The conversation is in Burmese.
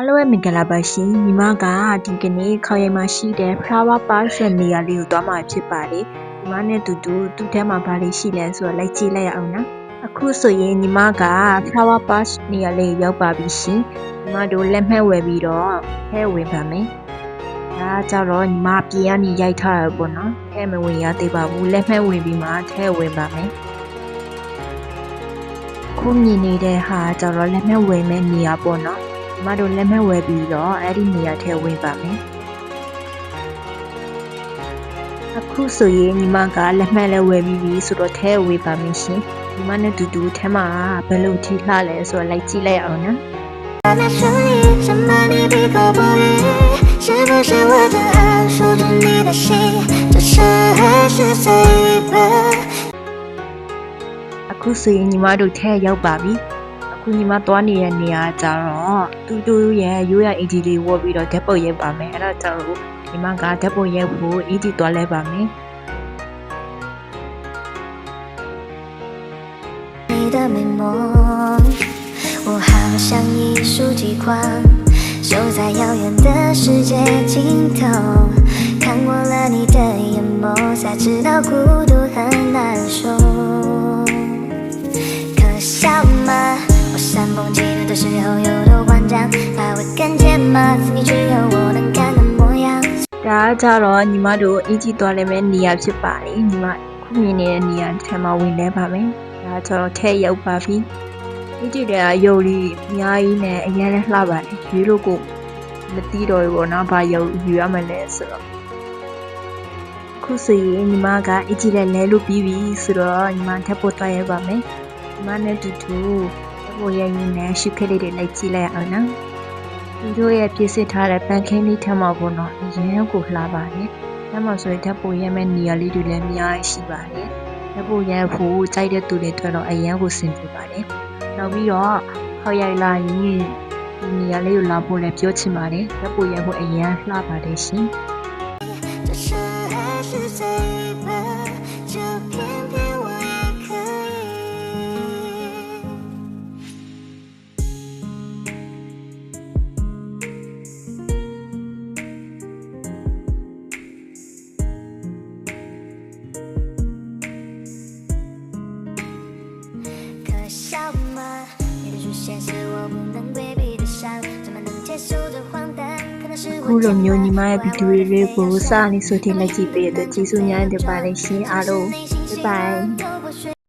အားလုံးပဲမင်္ဂလာပါရှင်ညီမကဒီကနေ့ခေါင်ရိပ်မှာရှိတဲ့ flower park ရဲ့နေရာလေးကိုသွားမှာဖြစ်ပါတယ်ညီမနဲ့တူတူသူ့ထဲမှာဘာလေးရှိလဲဆိုတော့လိုက်ကြည့်လိုက်ရအောင်နော်အခုဆိုရင်ညီမက flower park နေရာလေးရောက်ပါပြီရှင်ညီမတို့လက်မှတ်ဝယ်ပြီးတော့ထဲဝင်ပါမယ်ဒါကြတော့ညီမပြင်ကနေရိုက်ထားရပေါ့နော်ထဲမဝင်ရသေးပါဘူးလက်မှတ်ဝင်ပြီးမှထဲဝင်ပါမယ်ခုမြင်နေတဲ့ဟာကြတော့လက်မှတ်ဝယ်မဲ့နေရာပေါ့နော် ကျမတို့လက်မှတ်ဝယ်ပြီးတော့အဲ့ဒီနေရာထဲဝင်ပါမယ်အခုဆိုရင်ညီမကလက်မှတ်လည်းဝယ်ပြီးပြီဆိုတော့ထဲဝယ်ပါမယ်ရှင်ညီမနဲ့တူတူထဲမှာဘယ်လိုထိလှလဲဆိုတော့လိုက်ကြည့်လိုက်အောင်နော် 那声音像满你闭口不语，是不是我的爱锁住你的心？这是还是随便？ အခုဆိုရင်ညီမတို့ထဲရောက်ပါပြီ အခုညီမသွားနေတဲ့နေရာကျတော့တူတူရဲ့ရိုးရအင်ဂျီလေးဝတ်ပြီးတော့ဓာတ်ပုတ်ရိုက်ပါမယ်အဲ့ဒါကြောင့်ညီမကဓာတ်ပုတ်ရိုက်ဖို့အင်ဂျီသွားလဲပါမယ် 你的美梦，我好像一束极光，守在遥远的世界尽头。看过了你的眼眸，才知道孤独很难受。可笑吗？ 我煽风疾雨的时候有多慌张，还会看见吗？自己只有我能看的模样。 ဒါကကြတော့ညီမတို့အင်ဂျီသွားလဲမဲ့နေရာဖြစ်ပါတယ်ညီမခုမြင်နေတဲ့နေရာထဲမှာဝင်လဲပါမယ်ဒါကကြတော့ထဲရောက်ပါပြီအင်ဂျီတွေကရုပ်လေးအများကြီးနဲ့အရင်လဲလှပါတယ်ရွေးလို့ကိုမသိတော့ဘူးပေါ့နော်ဘာရုပ်ယူရမလဲဆိုတော့ခုဆိုရင်ညီမကအင်ဂျီလည်းလဲလို့ပြီးပြီဆိုတော့ညီမထပ်ဖို့တွားရပါမယ်ညီမနဲ့တူတူ ထပ်ဖို့ရရင်လည်းရှုခက်လေးတွေလိုက်ကြည့်လိုက်အောင်နော်သူတို့ရဲ့ပြည့်စစ်ထားတဲ့ပန်ခင်းလေးထက်မှာပေါ့နော်အရင်ကိုလှပါတယ်။ညမှာဆိုရင်ဓာတ်ပုံရမဲ့နေရာလေးတွေလည်းအများကြီးရှိပါတယ်။ဓာတ်ပုံရဖို့ကြိုက်တဲ့သူတွေအတွက်တော့အရင်ကိုဆင်ပြေပါတယ်။နောက်ပြီးတော့ခေါက်ရိုက်လာရင်ဒီနေရာလေးကိုလာဖို့လည်းပြောချင်ပါတယ်။ဓာတ်ပုံရဖို့အရင်လှပါတယ်ရှင်။ 现是我不能规避的伤，怎么能接受这荒诞？可能是 ခု 我 လိုမျိုးညီမရဲ့ဗီဒီယိုလေးကိုစနေဆိုတင်လိုက်ကြည့်ပေးတဲ့အတွက်ကျေးဇူးများတင်ပါတယ်ရှင်အားလုံး 内心 拜拜 希望